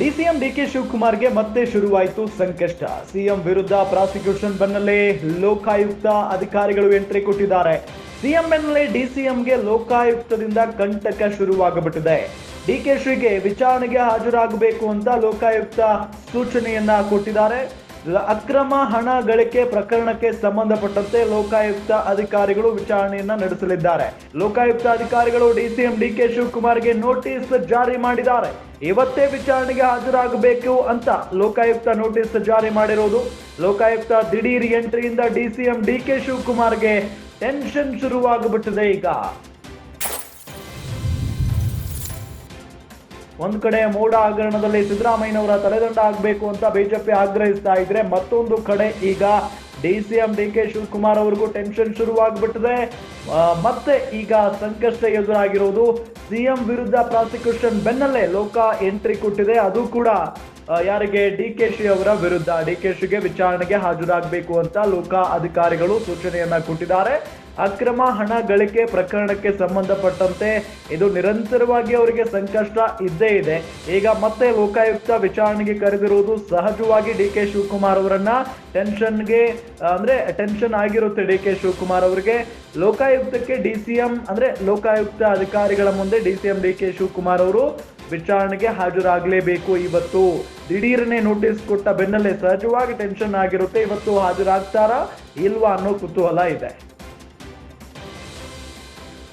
DCM DK ಶಿವಕುಮಾರ್ಗೆ ಮತ್ತೆ ಶುರುವಾಯಿತು ಸಂಕಷ್ಟ. ಸಿಎಂ ವಿರುದ್ಧ ಪ್ರಾಸಿಕ್ಯೂಷನ್ ಬೆನ್ನಲ್ಲೇ ಲೋಕಾಯುಕ್ತ ಅಧಿಕಾರಿಗಳು ಎಂಟ್ರಿ ಕೊಟ್ಟಿದ್ದಾರೆ. ಸಿಎಂ ಬೆನ್ನಲ್ಲೇ ಡಿಸಿಎಂಗೆ ಲೋಕಾಯುಕ್ತದಿಂದ ಕಂಟಕ ಶುರುವಾಗಬಿಟ್ಟಿದೆ. ಡಿಕೆ ಶ್ರೀಗೆ ವಿಚಾರಣೆಗೆ ಹಾಜರಾಗಬೇಕು ಅಂತ ಲೋಕಾಯುಕ್ತ ಸೂಚನೆಯನ್ನ ಕೊಟ್ಟಿದ್ದಾರೆ. ಅಕ್ರಮ ಹಣ ಗಳಿಕೆ ಪ್ರಕರಣಕ್ಕೆ ಸಂಬಂಧಪಟ್ಟಂತೆ ಲೋಕಾಯುಕ್ತ ಅಧಿಕಾರಿಗಳು ವಿಚಾರಣೆಯನ್ನ ನಡೆಸಲಿದ್ದಾರೆ. ಲೋಕಾಯುಕ್ತ ಅಧಿಕಾರಿಗಳು ಡಿಸಿಎಂ ಡಿಕೆ ಶಿವಕುಮಾರ್ಗೆ ನೋಟಿಸ್ ಜಾರಿ ಮಾಡಿದ್ದಾರೆ. ಇವತ್ತೇ ವಿಚಾರಣೆಗೆ ಹಾಜರಾಗಬೇಕು ಅಂತ ಲೋಕಾಯುಕ್ತ ನೋಟಿಸ್ ಜಾರಿ ಮಾಡಿರೋದು. ಲೋಕಾಯುಕ್ತ ದಿಢೀರ್ ಎಂಟ್ರಿಯಿಂದ ಡಿಸಿಎಂ ಡಿಕೆ ಶಿವಕುಮಾರ್ಗೆ ಟೆನ್ಷನ್ ಶುರುವಾಗ್ಬಿಟ್ಟಿದೆ ಈಗ. ಒಂದ್ ಕಡೆ ಮೋಡ ಹಗರಣದಲ್ಲಿ ಸಿದ್ದರಾಮಯ್ಯನವರ ತಲೆದಂಡ ಆಗಬೇಕು ಅಂತ ಬಿಜೆಪಿ ಆಗ್ರಹಿಸ್ತಾ ಇದ್ರೆ ಮತ್ತೊಂದು ಕಡೆ ಈಗ D C M D K Shivakumar ಅವ್ರಿಗೂ ಟೆನ್ಷನ್ ಶುರುವಾಗ್ಬಿಟ್ಟಿದೆ. ಮತ್ತೆ ಈಗ ಸಂಕಷ್ಟ ಎದುರಾಗಿರೋದು ಸಿಎಂ ವಿರುದ್ಧ ಪ್ರಾಸಿಕ್ಯೂಷನ್ ಬೆನ್ನಲ್ಲೇ ಲೋಕ ಎಂಟ್ರಿ ಕೊಟ್ಟಿದೆ. ಅದು ಕೂಡ ಯಾರಿಗೆ? ಡಿ ಕೆ ಶಿ ಅವರ ವಿರುದ್ಧ. ಡಿ ಕೆ ಶಿಗೆ ವಿಚಾರಣೆಗೆ ಹಾಜರಾಗಬೇಕು ಅಂತ ಲೋಕ ಅಧಿಕಾರಿಗಳು ಸೂಚನೆಯನ್ನ ಕೊಟ್ಟಿದ್ದಾರೆ. ಅಕ್ರಮ ಹಣ ಗಳಿಕೆ ಪ್ರಕರಣಕ್ಕೆ ಸಂಬಂಧಪಟ್ಟಂತೆ ಇದು ನಿರಂತರವಾಗಿ ಅವರಿಗೆ ಸಂಕಷ್ಟ ಇದ್ದೇ ಇದೆ. ಈಗ ಮತ್ತೆ ಲೋಕಾಯುಕ್ತ ವಿಚಾರಣೆಗೆ ಕರೆದಿರುವುದು ಸಹಜವಾಗಿ ಡಿ ಕೆ ಶಿವಕುಮಾರ್ ಅವರನ್ನ ಟೆನ್ಷನ್ಗೆ, ಅಂದ್ರೆ ಟೆನ್ಷನ್ ಆಗಿರುತ್ತೆ ಡಿ ಕೆ ಶಿವಕುಮಾರ್ ಅವರಿಗೆ. ಲೋಕಾಯುಕ್ತಕ್ಕೆ ಡಿ ಸಿ ಎಂ, ಅಂದ್ರೆ ಲೋಕಾಯುಕ್ತ ಅಧಿಕಾರಿಗಳ ಮುಂದೆ D C M D K Shivakumar ಅವರು ವಿಚಾರಣೆಗೆ ಹಾಜರಾಗಲೇಬೇಕು ಇವತ್ತು. ದಿಢೀರನೆ ನೋಟಿಸ್ ಕೊಟ್ಟ ಬೆನ್ನಲ್ಲೇ ಸಹಜವಾಗಿ ಟೆನ್ಷನ್ ಆಗಿರುತ್ತೆ, ಇವತ್ತು ಹಾಜರಾಗ್ತಾರಾ ಇಲ್ವಾ ಅನ್ನೋ ಕುತೂಹಲ ಇದೆ.